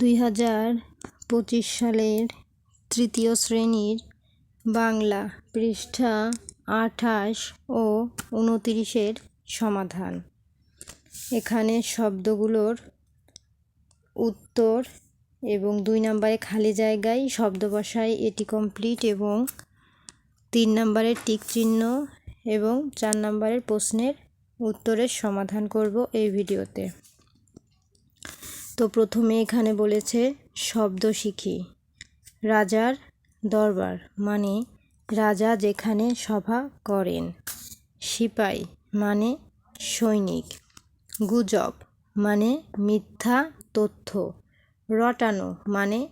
দুই হাজার পঁচিশ সালের তৃতীয় শ্রেণির বাংলা পৃষ্ঠা আঠাশ ও উনতিরিশের সমাধান। এখানে শব্দগুলোর উত্তর এবং দুই নম্বরে খালি জায়গায় শব্দ বসায়, এটি কমপ্লিট এবং তিন নম্বরের টিক চিহ্ন এবং চার নম্বরের প্রশ্নের উত্তরের সমাধান করব এই ভিডিওতে। তো প্রথমে এখানে বলেছে শব্দ শিখি। রাজার দরবার মানে রাজা যেখানে সভা করেন। সিপাই মানে সৈনিক। গুজব মানে মিথ্যা তথ্য। রটানো মানে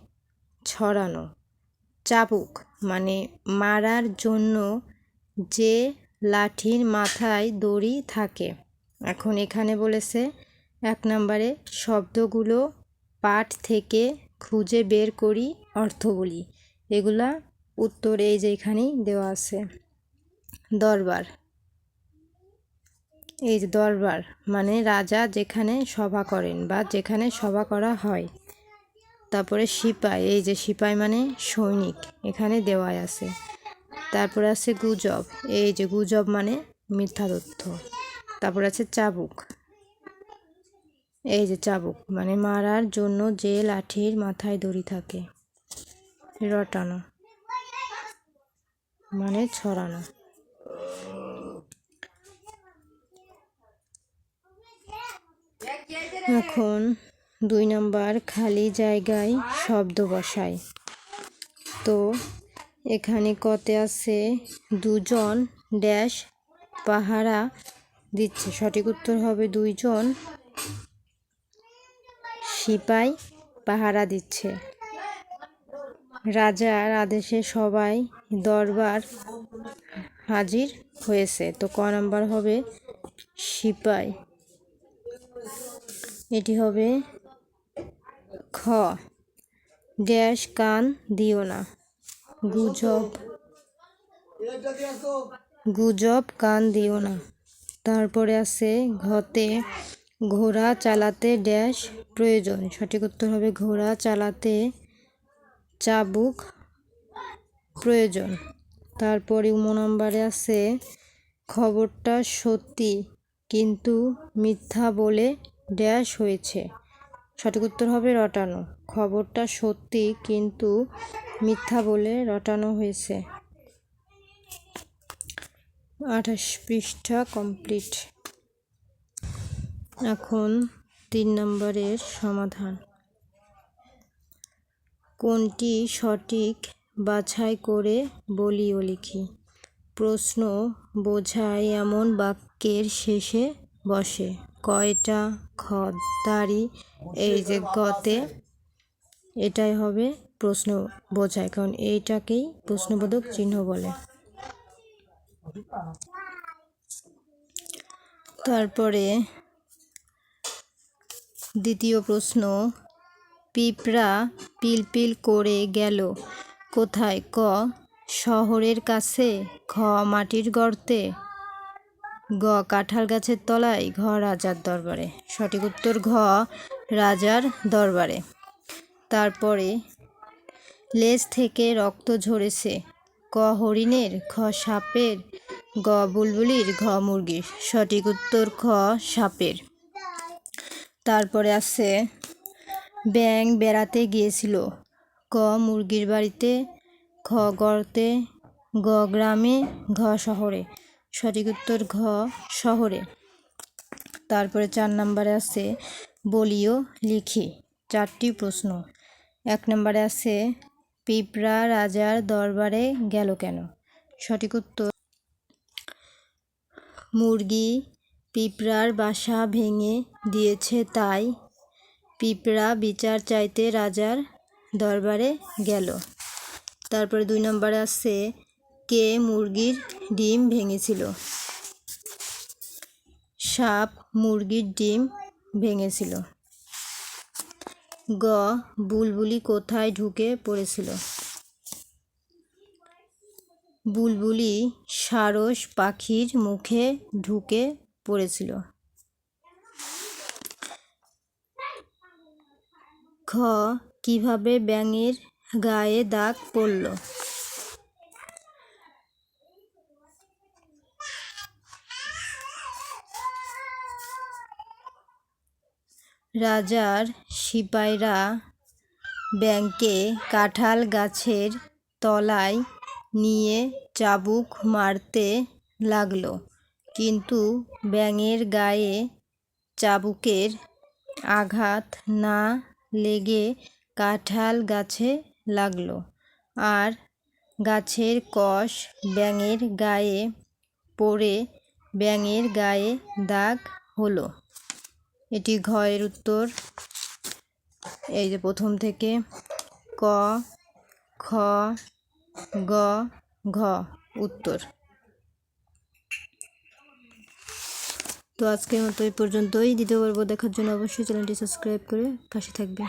ছড়ানো। চাবুক মানে মারার জন্য যে লাঠির মাথায় দড়ি থাকে। এখন এখানে বলেছে এক নম্বরে শব্দগুলো পাঠ থেকে খুঁজে বের করি অর্থগুলি। এগুলা উত্তর এই যে এখানেই দেওয়া আছে। দরবার। এই যে দরবার মানে রাজা যেখানে সভা করেন বা যেখানে সভা করা হয়। তারপরে সিপাই, এই যে সিপাই মানে সৈনিক, এখানে দেওয়াই আছে। তারপরে আছে গুজব, এই যে গুজব মানে মিথ্যা তথ্য। তারপর আছে চাবুক। এই যে চাবুক মানে মারার জন্য যে লাঠির মাথায় দড়ি থাকে, রটানো মানে ছড়ানো। এখন দুই নাম্বার খালি জায়গায় শব্দ বসাই। তো এখানে কতে আছে দুজন ড্যাশ পাহারা দিচ্ছে। সঠিক উত্তর হবে দুইজন সিপাই পাহারা দিচ্ছে। রাজার আদেশে সবাই দরবার হাজির হয়েছে। তো ক নম্বর হবে সিপাই। এটি হবে খ। ড্যাশ কান দিও না। গুজব। গুজব কান দিও না। তারপরে আছে ঘতে ঘোড়া চালাতে ড্যাশ প্রয়োজন। সঠিক উত্তর হবে ঘোড়া চালাতে চাবুক প্রয়োজন। তারপরে উম নম্বরে আছে, খবরটা সত্যি কিন্তু মিথ্যা বলে ড্যাশ হয়েছে। সঠিক উত্তর হবে রটানো। খবরটা সত্যি কিন্তু মিথ্যা বলে রটানো হয়েছে। আঠাশ পৃষ্ঠা কমপ্লিট। এখন তিন নম্বরের সমাধান। কোনটি সঠিক বাছাই করে বলিও লিখি। প্রশ্ন, বোঝায় এমন বাক্যের শেষে বসে, কয়টা খদ্দারি এই যে গতে, এটাই হবে প্রশ্ন বোঝায়, কারণ এইটাকেই প্রশ্নবোধক চিহ্ন বলে। তারপরে দ্বিতীয় প্রশ্ন, পিঁপড়া পিলপিল করে গেল কোথায়? ক, শহরের কাছে খ মাটির গর্তে। গ, কাঁঠাল গাছের তলায়, ঘ, রাজার দরবারে। সঠিক উত্তর, ঘ, রাজার দরবারে। তারপরে, লেজ থেকে রক্ত ঝরেছে। ক, হরিণের খ সাপের। গ, বুলবুলির, ঘ, মুরগির। সঠিক উত্তর খ সাপের। তারপরে আছে ব্যাং বেড়াতে গিয়েছিল। ক মুরগির বাড়িতে খ গর্তে, গ গ্রামে, ঘ শহরে। সঠিক উত্তর ঘ শহরে। তারপরে চার নম্বরে আছে, বলিও লিখি। চারটি প্রশ্ন। এক নম্বরে আছে, পিঁপড়া রাজার দরবারে গেল কেন? সঠিক উত্তর, মুরগি পিঁপড়ার বাসা ভেঙে দিয়েছে তাই পিঁপড়া বিচার চাইতে রাজার দরবারে গেল। তারপরে দুই নম্বরে আছে কে মুরগির ডিম ভেঙেছিল? সাপ মুরগির ডিম ভেঙেছিল। গ, বুলবুলি কোথায় ঢুকে পড়েছিল? বুলবুলি সারস পাখির মুখে ঢুকে পড়েছিল। খ কীভাবে ব্যাঙের গায়ে দাগ পড়ল? রাজার সিপাইরা ব্যাঙকে কাঁঠাল গাছের তলায় নিয়ে চাবুক মারতে লাগল। কিন্তু ব্যাঙের গায়ে চাবুকের আঘাত না লেগে কাঁঠাল গাছে লাগল। আর গাছের কষ ব্যাঙের গায়ে পড়ে ব্যাঙের গায়ে দাগ হলো। এটি ঘয়ের উত্তর। এই যে প্রথম থেকে ক, খ, গ, ঘ উত্তর। তো আজকের মতো এই পর্যন্তই। দ্বিতীয় পর্ব দেখার জন্য অবশ্যই চ্যানেলটি সাবস্ক্রাইব করে পাশে থাকবে